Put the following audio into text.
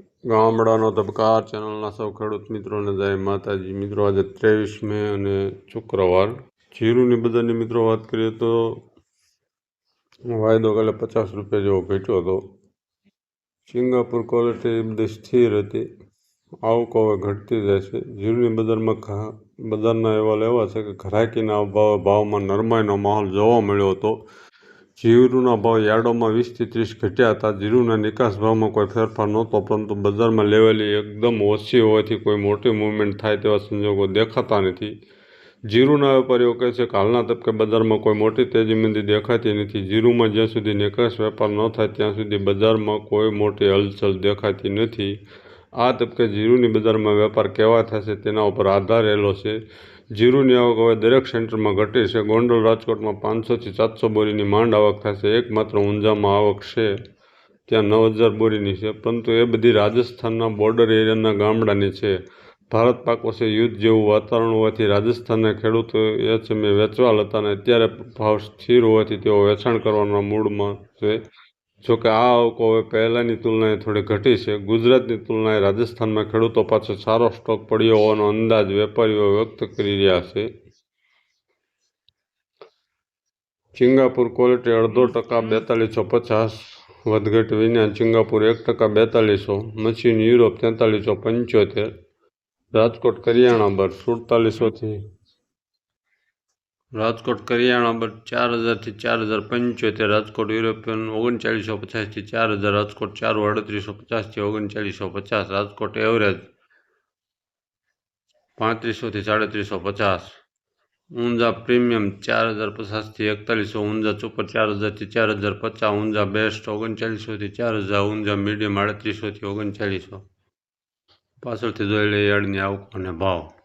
ગામડાનો તબકાર ચેનલના સૌ ખેડૂત મિત્રોને જય માતાજી. મિત્રો, આજે ત્રેવીસ મે અને શુક્રવાર. જીરુની બધાની મિત્રો, વાત કરીએ તો વાયદો કાલે પચાસ રૂપિયા જેવો ઘટ્યો હતો. સિંગાપુર ક્વોલિટી બધી સ્થિર હતી. આવક હવે ઘટતી જાય છે. જીરુની બજારમાં બજારના એવા છે કે ઘરાકીના ભાવમાં નરમાઈનો માહોલ જોવા મળ્યો હતો. જીરુના ભાવ યાર્ડોમાં વીસથી ત્રીસ ઘટ્યા હતા. જીરુના નિકાસ ભાવમાં કોઈ ફેરફાર નહોતો, પરંતુ બજારમાં લેવાલી એકદમ ઓછી હોવાથી કોઈ મોટી મૂવમેન્ટ થાય તેવા સંજોગો દેખાતા નથી. જીરુના વેપારીઓ કહે છે કે હાલના તબકે બજારમાં કોઈ મોટી તેજી મંદી દેખાતી નથી. જીરુમાં જ્યાં સુધી નિકાસ વેપાર ન થાય, ત્યાં સુધી બજારમાં કોઈ મોટી હલચલ દેખાતી નથી. આ તબકે જીરુની બજારમાં વેપાર કેવા થશે તેના ઉપર આધાર રહેલો છે. જીરુની આવક હવે દરેક સેન્ટરમાં ઘટી છે. ગોંડલ રાજકોટમાં પાંચસોથી સાતસો બોરીની માંડ આવક થશે. એકમાત્ર ઊંઝામાં આવક છે. ત્યાં નવ હજાર બોરીની છે. પરંતુ એ બધી રાજસ્થાનના બોર્ડર એરિયાના ગામડાની છે. ભારત પાક પાસે યુદ્ધ જેવું વાતાવરણ હોવાથી રાજસ્થાનના ખેડૂતો એ છે મેં વેચવા હતા અને અત્યારે ભાવ સ્થિર હોવાથી તેઓ વેચાણ કરવાના મૂડમાં છે. જોકે આ આવકો હવે પહેલાંની તુલનાએ થોડી ઘટી છે. ગુજરાતની તુલનાએ રાજસ્થાનમાં ખેડૂતો પાસે સારો સ્ટોક પડ્યો હોવાનો અંદાજ વેપારીઓ વ્યક્ત કરી રહ્યા છે. સિંગાપુર ક્વોલિટી અડધો ટકા બેતાલીસો પચાસ વધઘટ વિના સિંગાપુર એક ટકા બેતાલીસો, મશીન યુરોપ તેતાલીસો પંચોતેર, રાજકોટ કરિયાણા બર સુડતાલીસોથી રાજકોટ કરિયાણા બર ચાર હજારથી ચાર હજાર પંચોતેર, રાજકોટ યુરોપિયન ઓગણચાળીસો પચાસથી ચાર હજાર, રાજકોટ ચારો અડત્રીસો પચાસથી ઓગણચાળીસો પચાસ, રાજકોટ એવરેજ પાંત્રીસોથી સાડત્રીસો પચાસ, ઊંઝા પ્રીમિયમ ચાર હજાર પચાસથી એકતાલીસો, ઊંઝા સુપર ચાર હજારથી ચાર હજાર પચાસ, ઊંઝા બેસ્ટ ઓગણચાળીસોથી ચાર હજાર, ઊંઝા મીડિયમ આડત્રીસોથી ઓગણચાળીસો પાછળથી જોઈ લઈએ યાર્ડની આવક અને ભાવ.